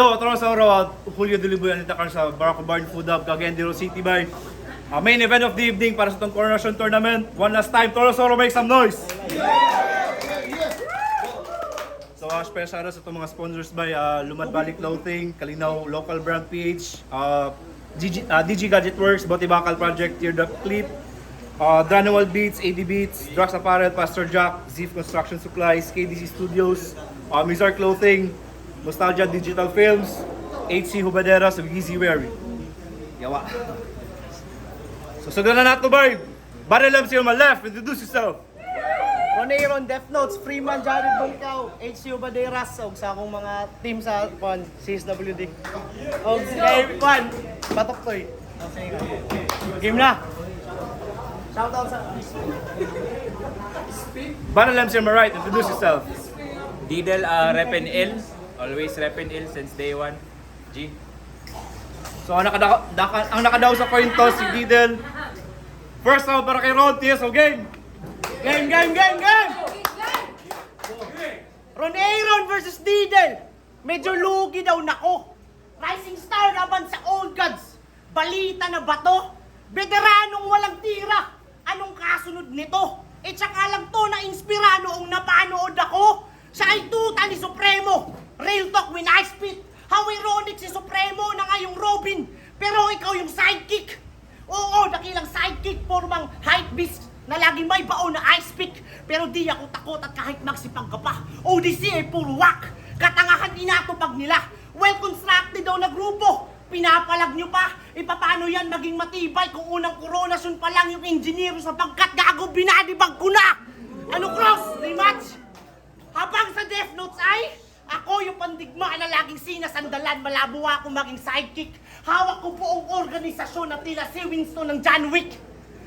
Yo, otro sa araw, Julio de Libuyan nita sa Barako Barn Food Hub, Cagayan City by uh, main event of the evening para sa itong coronation tournament. One last time, Toro Soro, make some noise! So, uh, special sa itong mga sponsors by uh, Lumad Valley Clothing, Kalinaw Local Brand PH, uh, DG, uh, DG Gadget Works, Botibakal Project, Teardrop Clip, uh, Dranual Beats, AD Beats, Drax Apparel, Pastor Jack, Zif Construction Supplies, KDC Studios, uh, Mizar Clothing, Nostalgia Digital Films, HC Hubadera, sa Easy Wear. Yawa. So, sagdan na nato, Barb. Barrel Lamsi on my left, introduce yourself. Roneiron, Death Notes, Freeman, Jared Balcao, HCU Baderas, og sa akong mga team sa pan, CSWD. Og kay Juan, Patoktoy. Game na! Shoutout sa... Barrel Lamsi on my right, introduce yourself. Didel uh, Repen L. Always Repen L since day one. G. So, ang nakadaw, daka, ang nakadaw sa coin toss, si Didel. First round para kay Ron, TSO game. Game, game, game, game! Roneiron versus Didel. Medyo lugi daw nako. Rising star laban sa Old Gods. Balita na ba to? Veteranong walang tira. Anong kasunod nito? E tsaka lang to na inspira noong napanood ako. Siya ay tuta ni Supremo. Real talk when I spit. How ironic si Supremo na ngayong Robin. Pero ikaw yung sidekick. Oo, dakilang sidekick formang hype beast na lagi may baon na ice pick. Pero di ako takot at kahit magsipang ka pa. ODC ay puro wak. Katangahan inatupag nila. Well-constructed daw na grupo. Pinapalag nyo pa. E paano yan maging matibay kung unang koronasyon pa lang yung engineer sapagkat gago binadibag ko na. Ano cross? Rematch? Habang sa Death Notes ay, ako yung pandigma na laging sinasandalan, malabo ako maging sidekick. Hawak ko po ang organisasyon na tila si Winston ng John Wick.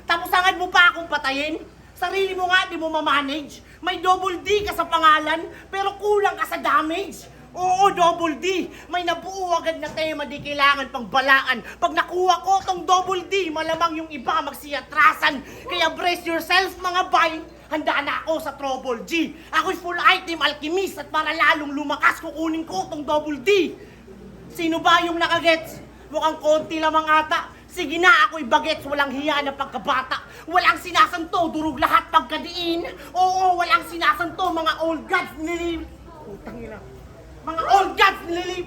Tapos hangad mo pa akong patayin? Sarili mo nga, di mo mamanage. May double D ka sa pangalan, pero kulang ka sa damage. Oo, double D. May nabuo agad na tema, di kailangan pang balaan. Pag nakuha ko tong double D, malamang yung iba magsiatrasan. Kaya brace yourself, mga bay. Handa na ako sa Trouble G. Ako'y full item alchemist at para lalong lumakas, kukunin ko tong double D. Sino ba yung nakagets? Mukhang konti lamang ata. Sige na, ako'y bagets, walang hiya na pagkabata. Walang sinasanto, durog lahat pagkadiin. Oo, walang sinasanto, mga old gods nililip. Putang ina. Mga old gods nililip.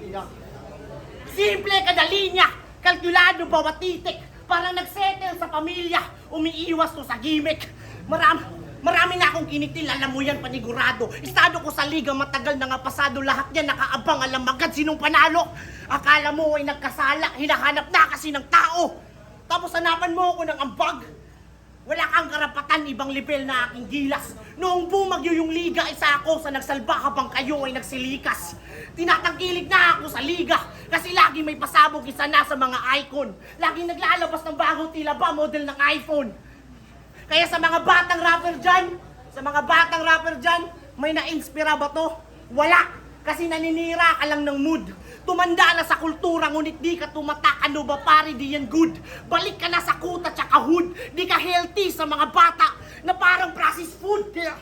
Simple kadali niya. Kalkulado bawat titik. Parang nagsettle sa pamilya. Umiiwas to sa gimmick. Marami, marami na akong kinitil. Alam mo yan, panigurado. Estado ko sa liga, matagal na nga pasado. Lahat yan nakaabang. Alam agad sinong panalo. Akala mo ay nagkasala. Hinahanap na kasi ng tao. Tapos hanapan mo ako ng ambag. Wala kang karapatan, ibang level na aking gilas. Noong bumagyo yung liga, isa ako sa nagsalba habang kayo ay nagsilikas. Tinatangkilik na ako sa liga kasi lagi may pasabog isa na sa mga icon. Lagi naglalabas ng bagong tila ba model ng iPhone. Kaya sa mga batang rapper dyan, sa mga batang rapper dyan, may na-inspira ba to? Wala! Kasi naninira ka lang ng mood. Tumanda na sa kultura, ngunit di ka tumatak. Ano ba pare, di yan good. Balik ka na sa kuta tsaka hood. Di ka healthy sa mga bata na parang processed food. Kaya,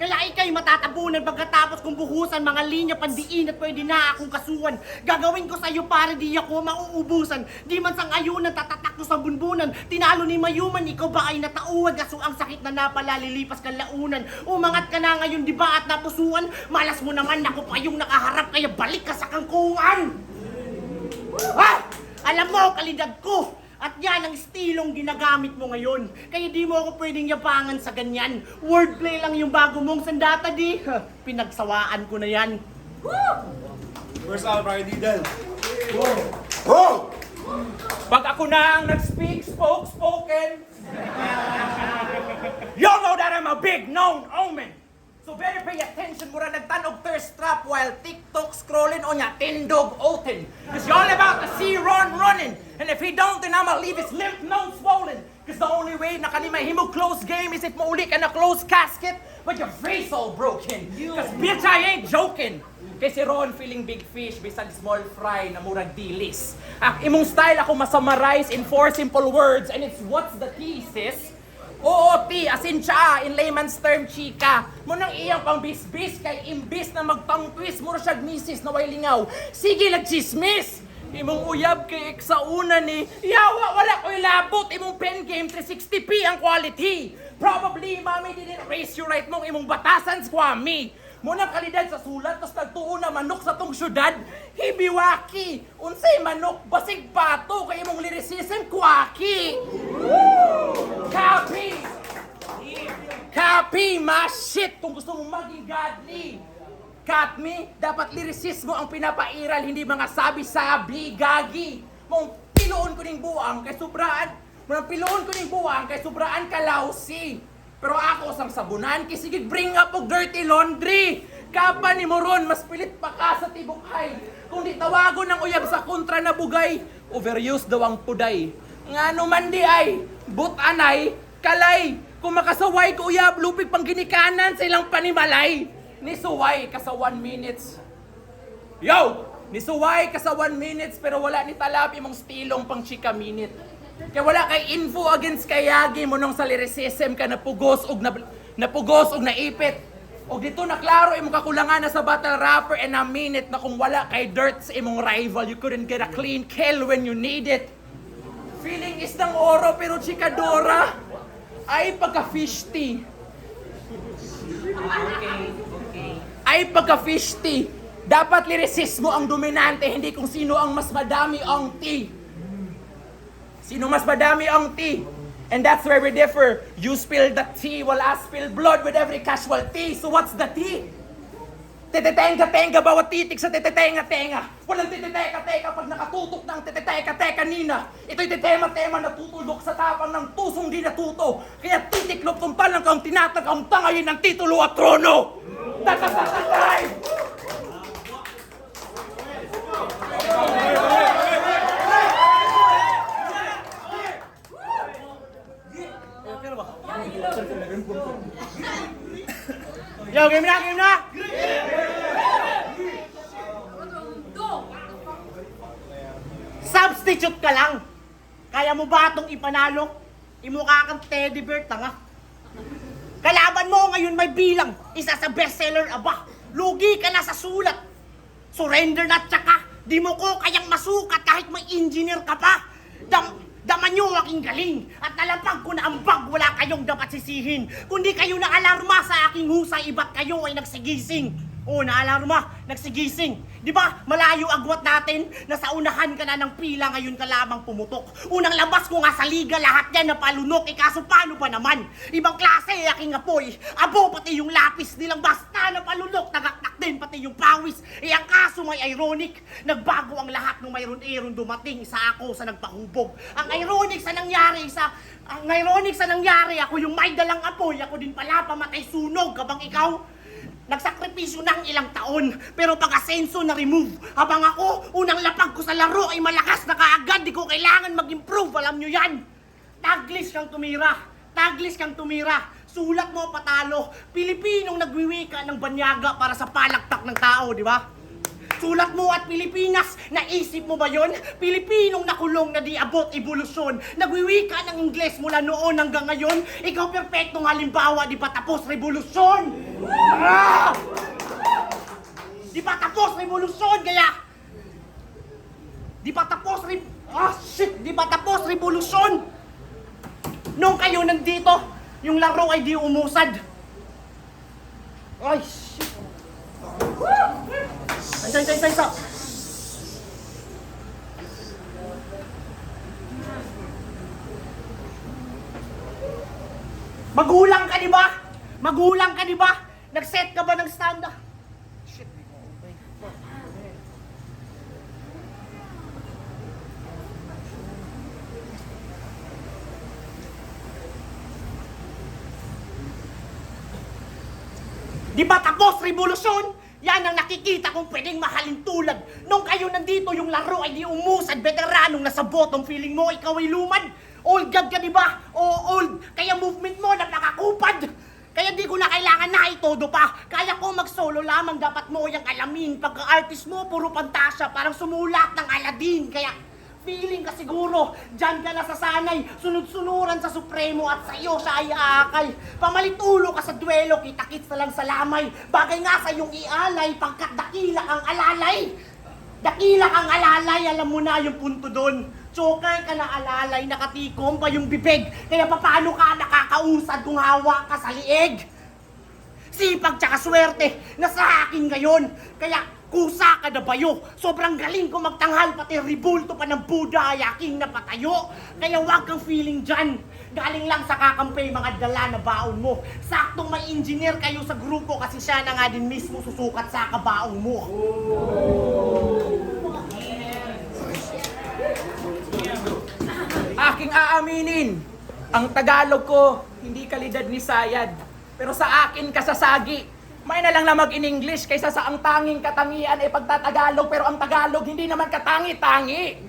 kaya ikay matatabunan pagkatapos kung buhusan mga linya pandiin at pwede na akong kasuhan. Gagawin ko sa'yo para di ako mauubusan. Di man sang ayunan, tatatak ko sa bunbunan. Tinalo ni Mayuman, ikaw ba ay natauhan? Kaso ang sakit na napala, lilipas launan. Umangat ka na ngayon, di ba at napusuan? Malas mo naman, ako pa yung nakaharap, kaya balik ka sa kangkungan! Ah! Alam mo, kalidad ko! At yan ang estilong ginagamit mo ngayon. Kaya di mo ako pwedeng yabangan sa ganyan. Wordplay lang yung bago mong sandata di. Pinagsawaan ko na yan. First round para kay Didel. Pag ako na ang nag-speak, spoke, spoken. you know that I'm a big known omen. So better pay attention mura nagtanog thirst trap while TikTok scrolling on ya tindog oten. Cause you're all about to see Ron running. And if he don't, then I'ma leave his lymph nodes swollen. Cause the only way na kanima himo close game is if mauli ka na close casket but your face all broken. Cause bitch, I ain't joking. Kasi Ron feeling big fish bisan small fry na murag dilis. Ang imong style ako masummarize in four simple words and it's what's the thesis? Ti, as in siya, in layman's term, chika. Mo nang iyang pang bis-bis kay imbis na magpang twist mo siya misis na way lingaw. Sige, nagchismis! Imong uyab kay eksauna ni Yawa, wala ko'y labot! Imong pen game 360p ang quality! Probably, mami, didn't raise you right mong imong batasan, squami! Munang kalidad sa sulat, tapos nagtuo na manok sa tong syudad, hibiwaki! Unsay manok, basig pato, kay imong lyricism, kwaki! Copy! Copy, ma shit! Kung gusto mong maging godly! Cut me, dapat lyricismo ang pinapairal, hindi mga sabi-sabi, gagi! Mong piloon ko ning buwang kay sobraan, mong piloon ko ning buwang kay sobraan ka lousy! Pero ako sang sabunan, kay sige bring up og dirty laundry! Kapa ni Moron, mas pilit pa ka sa tibukhay! Kung di tawagon ng uyab sa kontra na bugay, overuse daw ang puday. Nga naman di ay, butanay, kalay, kung makasaway ko uyab, lupig pang ginikanan sa ilang panimalay. Ni suway ka sa one minutes. Yo! Ni suway ka sa one minutes pero wala ni talap imong stilong pang chika minute. Kaya wala kay info against kay Yagi mo nung sa lyricism ka napugos og na, napugos og naipit. Og dito na klaro imong kakulangan na sa battle rapper and a minute na kung wala kay dirt sa imong rival, you couldn't get a clean kill when you need it. Feeling is ng oro pero chikadora ay pagka-fish tea. Ay pagka-fish tea. Dapat lyricismo ang dominante, hindi kung sino ang mas madami ang tea. Sino mas madami ang tea? And that's where we differ. You spill the tea while I spill blood with every casualty. So what's the tea? Tetetenga-tenga bawat titik sa tetetenga-tenga. Walang teteteka-teka pag nakatutok ng teteteka-teka nina. Ito'y tetema-tema na tutulok sa tapang ng tusong di natuto. Kaya titiklop kung palang kang tinatagam tangayin ng titulo at trono. Tatatatay! Yo, game na, game na! Substitute ka lang! Kaya mo ba itong ipanalo? Imukha kang teddy bear, tanga. Kalaban mo ngayon may bilang, isa sa bestseller, aba, lugi ka na sa sulat. Surrender na tsaka, di mo ko kayang masukat kahit may engineer ka pa. Dam, daman nyo ang aking galing at nalampag ko na ang bag, wala kayong dapat sisihin. Kundi kayo na alarma sa aking husay, iba't kayo ay nagsigising. Oo, naalarma, nagsigising. Di ba, malayo agwat natin, nasa unahan ka na ng pila, ngayon ka lamang pumutok. Unang labas ko nga sa liga, lahat yan napalunok, eh kaso paano pa naman? Ibang klase, eh, aking apoy. Abo, pati yung lapis nilang basta napalunok, tagaktak din, pati yung pawis. Eh ang kaso may ironic, nagbago ang lahat nung mayroon eron dumating, isa ako sa nagpahubog. Ang ironic sa nangyari, sa ang ironic sa nangyari, ako yung may dalang apoy, ako din pala pamatay sunog, kabang ikaw, Nagsakripisyo ng ilang taon, pero pag asenso na remove. Habang ako, unang lapag ko sa laro ay malakas na kaagad, di ko kailangan mag-improve, alam nyo yan. Taglis kang tumira, taglis kang tumira. Sulat mo patalo, Pilipinong nagwiwika ng banyaga para sa palakpak ng tao, di ba? Sulat mo at Pilipinas, naisip mo ba yon? Pilipinong nakulong na di abot evolusyon. Nagwiwika ng Ingles mula noon hanggang ngayon. Ikaw perpektong halimbawa, di pa tapos revolusyon. Ah! Di pa tapos revolusyon, kaya... Di pa tapos re... Ah, shit! Di pa tapos revolusyon! Nung kayo nandito, yung laro ay di umusad. Ay, shit! Isa, isa, isa. Magulang ka, di ba? Magulang ka, di ba? Nag-set ka ba ng stand? Shit, okay. Di ba tapos revolusyon? Nakikita kong pwedeng mahalin tulad. Nung kayo nandito, yung laro ay di umusad, veteranong nasa bottom, feeling mo ikaw ay lumad. Old god ka, di ba? Old, kaya movement mo na nakakupad. Kaya di ko na kailangan na itodo pa. Kaya ko mag-solo lamang, dapat mo yung alamin. Pagka-artist mo, puro pantasya, parang sumulat ng Aladdin. Kaya Feeling ka siguro, dyan ka nasasanay, sunod-sunuran sa Supremo at sa iyo siya ay aakay. Pamalitulo ka sa duelo, kita-kits na lang sa lamay. Bagay nga sa iyong ialay, pagkat dakila kang alalay. Dakila kang alalay, alam mo na yung punto doon. Choker ka na alalay, nakatikom pa yung bibig. Kaya paano ka nakakausad kung hawa ka sa liig? Sipag tsaka swerte na sa akin ngayon. Kaya kusa ka na bayo. Sobrang galing ko magtanghal, pati ribulto pa ng Buddha ay aking napatayo. Kaya wag kang feeling dyan. Galing lang sa kakampay mga dala na baon mo. Saktong may engineer kayo sa grupo kasi siya na nga din mismo susukat sa kabaong mo. Aking aaminin, ang Tagalog ko, hindi kalidad ni Sayad. Pero sa akin kasasagi, may na lang na mag-in-English kaysa sa ang tanging katangian ay pagtatagalog pero ang Tagalog hindi naman katangi-tangi.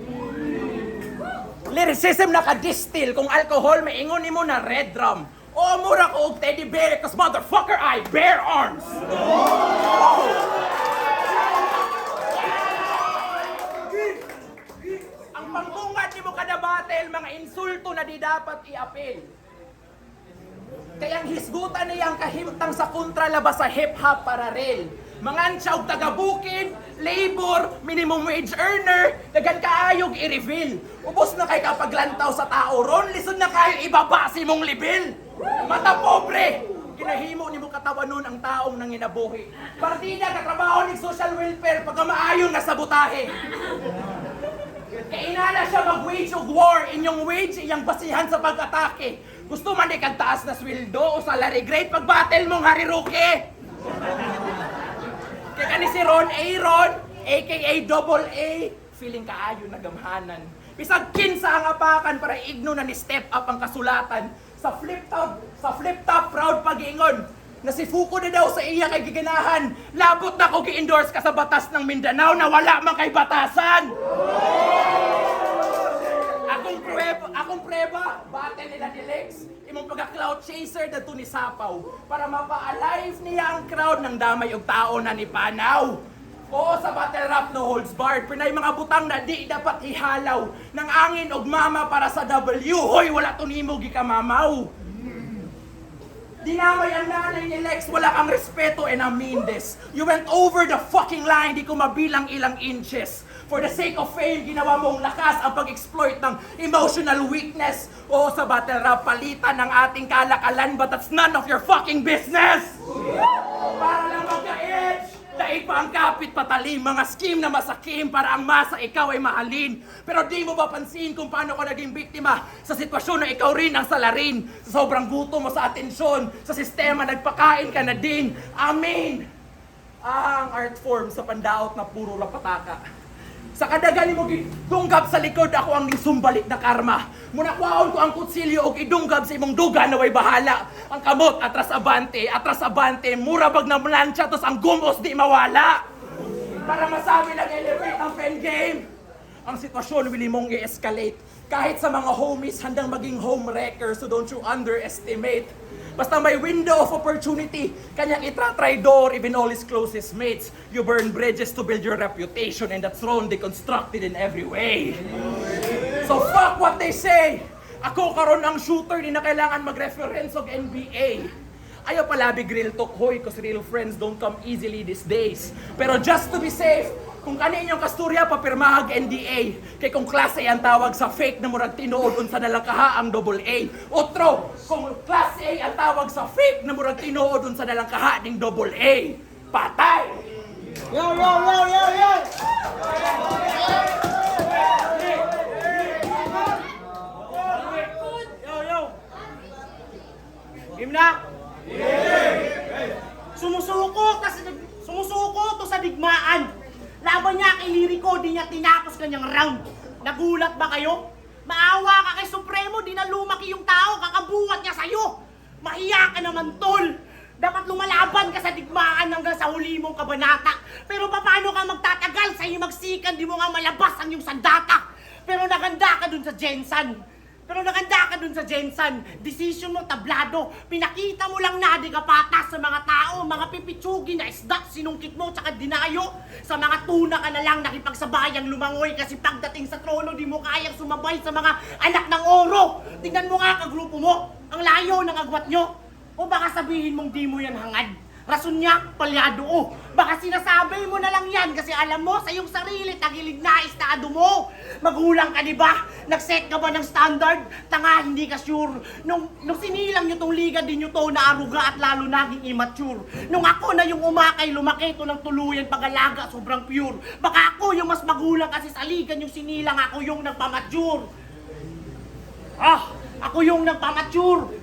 Lyricism na ka-distill kung alcohol may ingon mo na red drum. O mura ko og teddy bear cause motherfucker I bear arms. Ang pangtungad ni mo kada battle, mga insulto na di dapat i-apil. Kayang hisgutan niya ang kahimtang sa kontralabas sa hip-hop para real. Mga og taga-bukid, labor, minimum wage earner, dagan kaayog i-reveal. Ubos na kay kapag lantaw sa tao ron, lisod na kayo ibaba si mong libil. Mata pobre, kinahimo ni mo katawan nun ang taong nanginabuhi. Partida katrabaho ni social welfare pagka maayon na sabotahe. Kaya inala siya mag-wage of war, inyong wage, iyang basihan sa pag-atake. Gusto man di kag taas na sweldo o salary grade pag battle mong hariruke. Kaya kani si Ron Aaron, aka Double A, feeling kaayo na gamhanan. Bisag kinsa ang apakan para igno na ni step up ang kasulatan. Sa flip top, sa flip top proud pag-ingon na si Fuko na daw sa iya kay giganahan. Labot na ko gi-endorse ka sa batas ng Mindanao na wala man kay batasan. Akong preba, akong preba, battle nila ni Lex. Imong pagka-cloud chaser na to ni Sapaw para mapa-alive niya ang crowd ng damay og tao na ni Panaw. Oo, sa battle rap no holds barred, pinay mga butang na di dapat ihalaw ng angin og mama para sa W. Hoy, wala to nimo gikamamaw. Dinamay ang nanay ni Lex, wala kang respeto and I mean this. You went over the fucking line, di ko mabilang ilang inches. For the sake of fame, ginawa mong lakas ang pag-exploit ng emotional weakness. O sa battle rap, palitan ng ating kalakalan, but that's none of your fucking business! Para lang magka-edge! Daig pa ang kapit patalim, mga scheme na masakim para ang masa ikaw ay mahalin. Pero di mo mapansin kung paano ka naging biktima sa sitwasyon na ikaw rin ang salarin. Sa sobrang gutom mo sa atensyon, sa sistema nagpakain ka na din. Amen! Ang art form sa pandaot na puro lapataka. Sa kadagan mo gidunggab sa likod ako ang sumbalik na karma. Munakwaon ko ang kutsilyo og idunggab sa imong duga na way bahala. Ang kamot atras abante, atras abante, murabag na mlansya tos ang gumos di mawala. Para masabi lang elevate ang pen game. Ang sitwasyon willi mong i-escalate. Kahit sa mga homies handang maging home wrecker so don't you underestimate. Basta may window of opportunity, kanyang itratry door even all his closest mates. You burn bridges to build your reputation and that's wrong deconstructed in every way. So fuck what they say! Ako karon ang shooter, di na kailangan mag-reference og NBA. Ayaw palabi grill talk, hoy, cause real friends don't come easily these days. Pero just to be safe, kung kani inyong kasturya, papirmahag NDA. Kay kung klase ang tawag sa fake na murag tinuod unsa na lang kaha ang double A. Otro, kung klase A ang tawag sa fake na murag tinuod unsa na lang kaha ning double A. Patay! Yo, yo, yo! Yo, yo! Game na? Sumusuko kasi sumusuko to sa digmaan. Laban niya kay Lirico, di niya tinapos kanyang round. Nagulat ba kayo? Maawa ka kay Supremo, di na lumaki yung tao, kakabuhat niya sa'yo. Mahiya ka naman, tol. Dapat lumalaban ka sa digmaan hanggang sa huli mong kabanata. Pero paano ka magtatagal sa iyo magsikan, di mo nga malabas ang iyong sandata. Pero naganda ka dun sa Jensen. Pero nakanda ka dun sa Jensen. Decision mo tablado. Pinakita mo lang na di ka patas sa mga tao, mga pipitsugi na isda, sinungkit mo tsaka dinayo. Sa mga tuna ka na lang nakipagsabayang lumangoy kasi pagdating sa trono di mo kayang sumabay sa mga anak ng oro. Tingnan mo nga kagrupo mo, ang layo ng agwat nyo. O baka sabihin mong di mo yan hangad. Rason niya, palyado o. Baka sinasabi mo na lang yan kasi alam mo sa iyong sarili, tagilid na estado mo. Magulang ka di ba? Nag-set ka ba ng standard? Tanga, hindi ka sure. Nung, nung sinilang nyo tong liga din nyo to na aruga at lalo naging immature. Nung ako na yung umakay, lumaki to ng tuluyan pag-alaga, sobrang pure. Baka ako yung mas magulang kasi sa liga yung sinilang, ako yung nagpamature. Ah, ako yung nagpamature.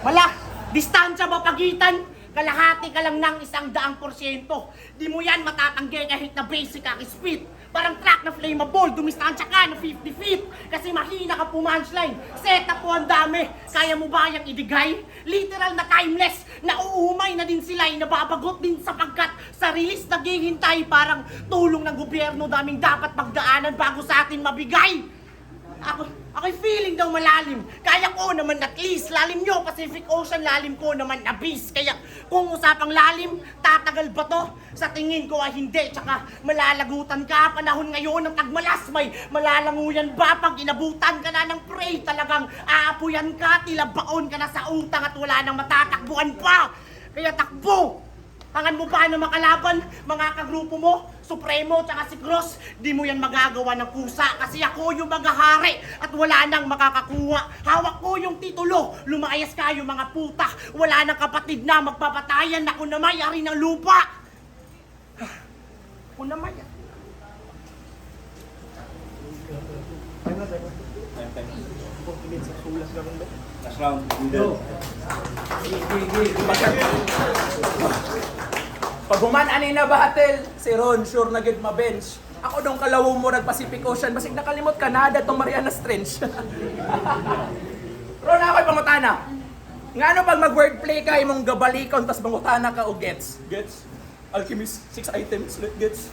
Wala! Distansya ba pagitan? Kalahati ka lang ng isang daang porsyento. Di mo yan matatanggi kahit na basic ka speed. Parang track na flammable, dumistansya ka na 50 feet. Kasi mahina ka po punchline. Setup po ang dami. Kaya mo ba yung idigay? Literal na timeless. Nauumay na din sila. Nababagot din sapagkat sa release naghihintay. Parang tulong ng gobyerno daming dapat pagdaanan bago sa atin mabigay. Ako, ako'y feeling daw malalim. Kaya ko naman at least, lalim nyo, Pacific Ocean, lalim ko naman abyss. Kaya kung usapang lalim, tatagal ba to? Sa tingin ko ay hindi, tsaka malalagutan ka. Panahon ngayon ng tagmalas, may malalanguyan ba pag inabutan ka na ng prey? Talagang aapuyan ka, tila baon ka na sa utang at wala nang matatakbuhan pa. Kaya takbo! Hangan mo pa na makalaban, mga kagrupo mo, Supremo, tsaka si Cross, di mo yan magagawa ng kusa kasi ako yung maghahari at wala nang makakakuha. Hawak ko yung titulo, lumayas kayo mga puta, wala nang kapatid na magpapatayan, ako na may-ari ng lupa. Ako na may Last round. Go. Pag human ani na battle, si Ron sure na gid ma-bench. Ako dong kalawo mo nag Pacific Ocean, basig nakalimot ka na tong Marianas Trench. Ron ako'y pangutana. Ngano pag mag-wordplay ka imong gabalikon tas mangutana ka og gets? Gets? Alchemist, six items, gets.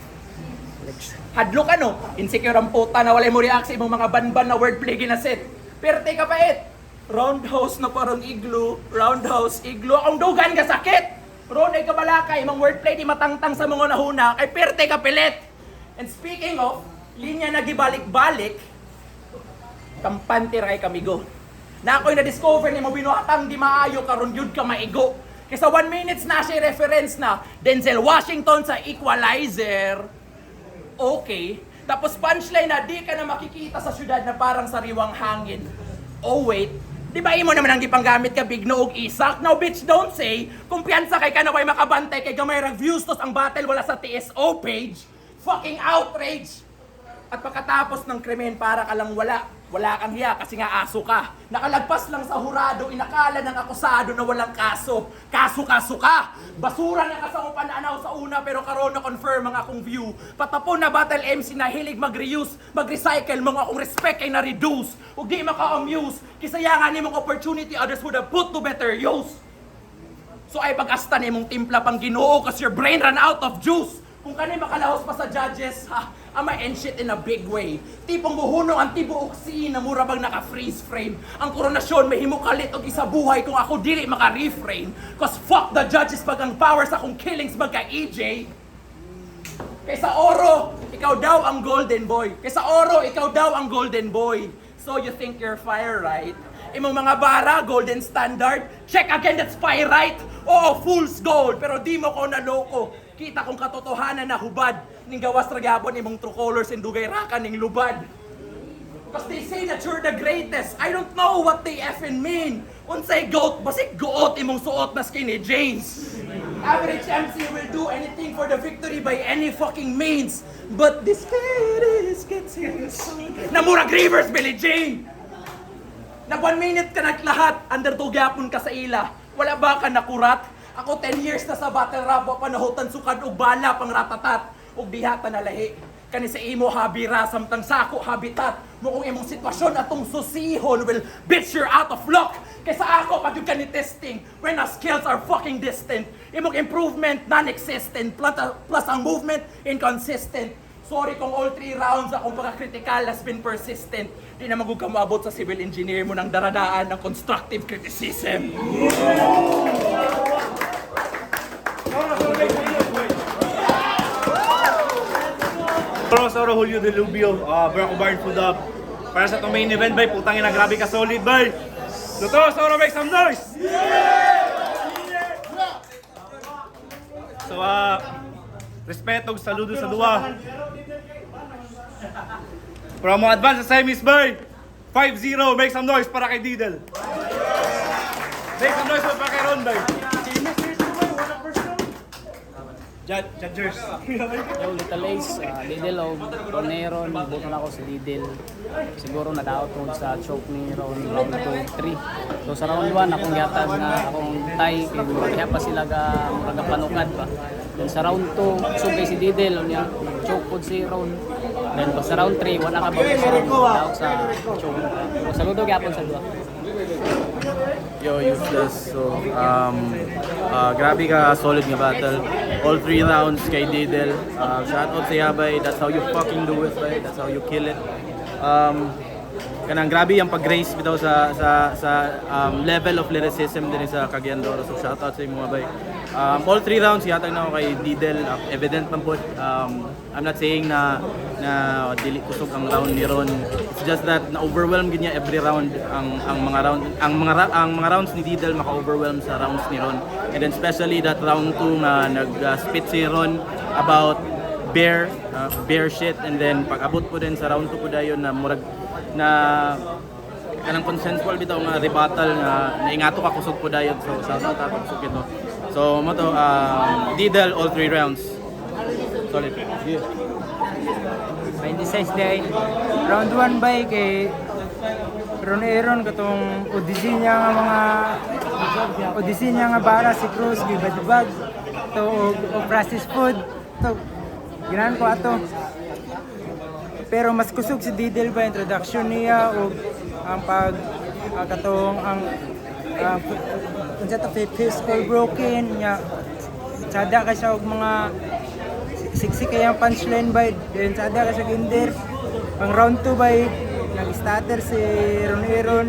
Hadlo ka no? Insecure ang puta na walay mo react sa imong mga banban na wordplay ginaset. Pero ka pa it. Roundhouse na parang iglo. Roundhouse, iglo. Ang dugan ka sakit. Ron ay kabalakay, imong wordplay di matangtang sa mga nahuna, kay perte ka pilit. And speaking of, linya na gibalik-balik, kampante ra kay kamigo. Na ako'y na-discover ni mo binuhatang di maayo karon yun ka maigo. Kaysa one minutes na siya reference na Denzel Washington sa Equalizer. Okay. Tapos punchline na di ka na makikita sa syudad na parang sariwang hangin. Oh wait, di ba imo naman ang gipanggamit ka big no og isak? Now bitch don't say, kumpiyansa kay ka na makabantay kay gamay ra views tos ang battle wala sa TSO page. Fucking outrage! At pagkatapos ng krimen para ka lang wala. Wala kang hiya kasi nga aso ka. Nakalagpas lang sa hurado, inakala ng akusado na walang kaso. Kaso-kaso ka! Basura na ka sa akong pananaw sa una pero karon na confirm ang akong view. Patapon na battle MC na hilig mag-reuse, mag-recycle, mga akong respect ay na-reduce. Ug di maka-amuse, kisayangan ni mong opportunity others would have put to better use. So ay pag-asta ni mong timpla pang ginoo kasi your brain ran out of juice. Kung kani makalahos pa sa judges, ha, ama and shit in a big way. Tipong muhuno ang tibuok scene na mura bang naka-freeze frame. Ang koronasyon may himukalit og isa buhay kung ako dili maka-refrain. Cause fuck the judges pag ang powers akong killings magka EJ. Kaysa Oro, ikaw daw ang golden boy. Kaysa Oro, ikaw daw ang golden boy. So you think you're fire, right? Imong mga bara, golden standard. Check again, that's fire, right? Oo, fool's gold. Pero di mo ko naloko. Kita kong katotohanan na hubad. Ning gawas ragabon imong true colors and dugay rakan ning lubad. Because they say that you're the greatest. I don't know what they effing mean. Unsay goat, basig goot imong suot na skinny jeans. Average MC will do anything for the victory by any fucking means. But this is getting Namurag Rivers, Billie Jean! Nag one minute ka naglahat, underdog yapon ka sa ila. Wala ba ka nakurat? Ako 10 years na sa battle rap, wa sukad og bala pang ratatat og dihata na lahi. Kani sa imo habira samtang sako habitat mo kung imong sitwasyon atong susihon well bitch you're out of luck kaysa ako pag kani testing when our skills are fucking distant imong improvement non-existent plus, plus ang movement inconsistent Sorry kung all three rounds akong pagka-critical has been persistent. Di na magugkamabot sa civil engineer mo ng daradaan ng constructive criticism. Pero sa Julio de Lubio, uh, Barack Obama Food Up. Para sa itong main event, bay, putang ina, grabe ka solid, bay. Luto, Soro, make some noise! So, ah, respeto, saludo sa duwa. Para mo advance sa semis, bay. 5-0, make some noise para kay Didel. Make some noise para kay Ron, bay. Judgers. Yo, Little Ace, uh, Lidl o Ronero, buto na ako si Lidl. Siguro nadaot ko sa choke ni Ron round 2, 3. So sa round 1, akong yatag na akong tie, kay murag pa sila ga murag panukad ba. Then sa round 2, sugay si Didel, unya choke po si Ron. Then pag sa round 3, wala ka ba sa daot sa choke. So saludo gyapon sa duwa. Yo, useless. So, um, uh, grabe ka, solid nga battle. All three rounds kay Didel. Uh, shout out. That's how you fucking do it, right? That's how you kill it. Um, kanang grabe yung pag-race bitaw sa sa sa um, level of lyricism din sa Cagayan-Doro. So shout out sa imo bay. Um, all three rounds yatag na ako kay Didel. Uh, evident man po. Um, I'm not saying na na dili kusog ang round ni Ron. It's just that na overwhelm gid niya every round ang ang mga round ang mga ang mga rounds ni Didel maka-overwhelm sa rounds ni Ron. And then especially that round 2 na nag-spit si Ron about bear uh, bear shit and then pag abot po din sa round 2 po dayon na murag na kanang consensual bitaw nga rebuttal nga naingato ka kusog po dayon so sa sa tapos kusog ito. So mo to um, Didel all three rounds. Solid yeah. 26 day. Round 1 by kay Ron Aaron katong Odyssey niya nga mga Odyssey niya nga bara si Cruz gibadbag to og, og processed food to ginahan ko ato pero mas kusog si Didel ba introduction niya o ang pag ah, katong ang uh, kung sa to physical broken niya sada ka siya og mga siksik ang punchline by then sada ka sa ginder ang round 2 by nag-starter si Ron Aaron.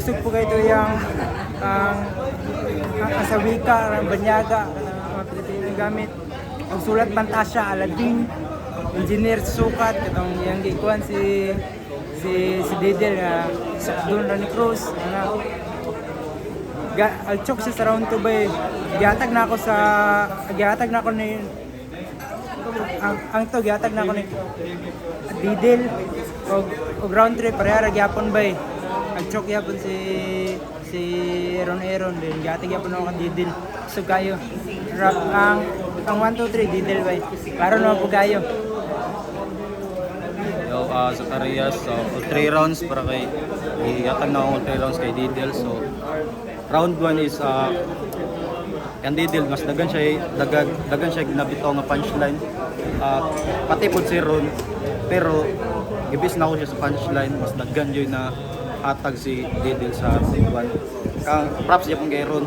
Gusto po kayo ito yung ang ang asawika ang banyaga ang gamit. Ang sulat Pantasya Aladdin engineer sukat katong yang gikuan si si si Didel nga sa doon Rani Cruz nga ga alchok siya sa round 2 bay. Gihatag na ako sa gihatag na ako ni ang ang to gihatag na ako ni Didel og og round 3 pareha ra gyapon bay. Alchok gyapon si si Ron Aaron din gihatag gyapon ako kang Didel so kayo. Rap ang ang 1 2 3 Didel bay. Para no po uh, Zacarias, so all three rounds para kay iyatag na ako all three rounds kay Didel. So round 1 is uh, ang Didel mas dagan siya dagan dagan siya nabitaw nga punchline. Uh, pati pud si Ron pero gibis na ako siya sa punchline mas daggan joy na hatag si Didel sa round 1. Kang props niya pang kay Ron.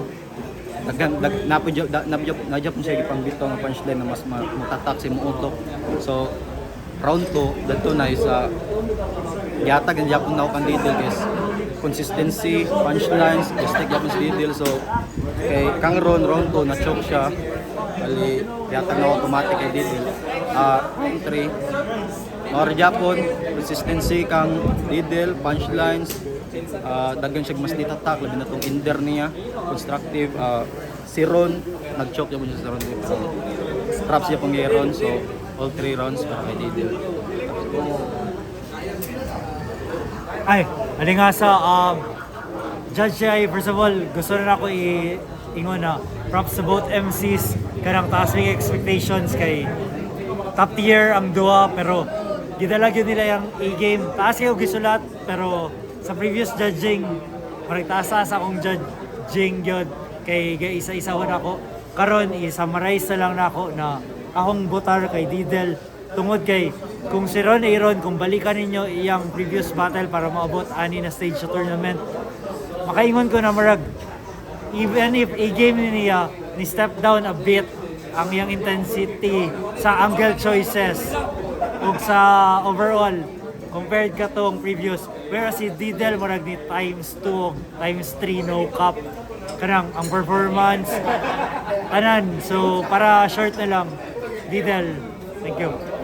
Daggan dag napudyo napudyo nadyo siya gipang bitaw nga punchline na mas ma- matatak si muutok. So round 2 dito na is uh, yatag ang Japon na kang Lidl is consistency, punchlines, gestek Japon si Lidl so kay kang Ron round 2 na choke siya. Bali yatag na automatic kay Lidl uh, round 3 or Japon consistency kang Lidl punchlines. Uh, daghan siya mas ditatak labi na tong inder niya constructive. Uh, si Ron nag-choke siya sa round 2 so props niya pang Ron so all three rounds para kay Didel. Ay, ali nga sa um, Judge ay first of all, gusto na ako i ingon na props sa both MCs kanang taas may expectations kay top tier ang duwa pero gidalag yun nila yung A-game. Taas kayo gisulat pero sa previous judging marag taas sa akong judging yun kay ga isa-isahon ako. Karon i-summarize na lang na ako na akong botar kay Didel. Tungod kay kung si Ron Aaron kung balikan ninyo iyang previous battle para maabot ani na stage sa tournament. Makaingon ko na marag even if a-game ni niya ni step down a bit ang iyang intensity sa angle choices ug sa overall compared ka tong previous. Whereas si Didel murag ni times 2 ug times 3 no cap. Kanang ang performance tanan. So para short na lang Didel thank you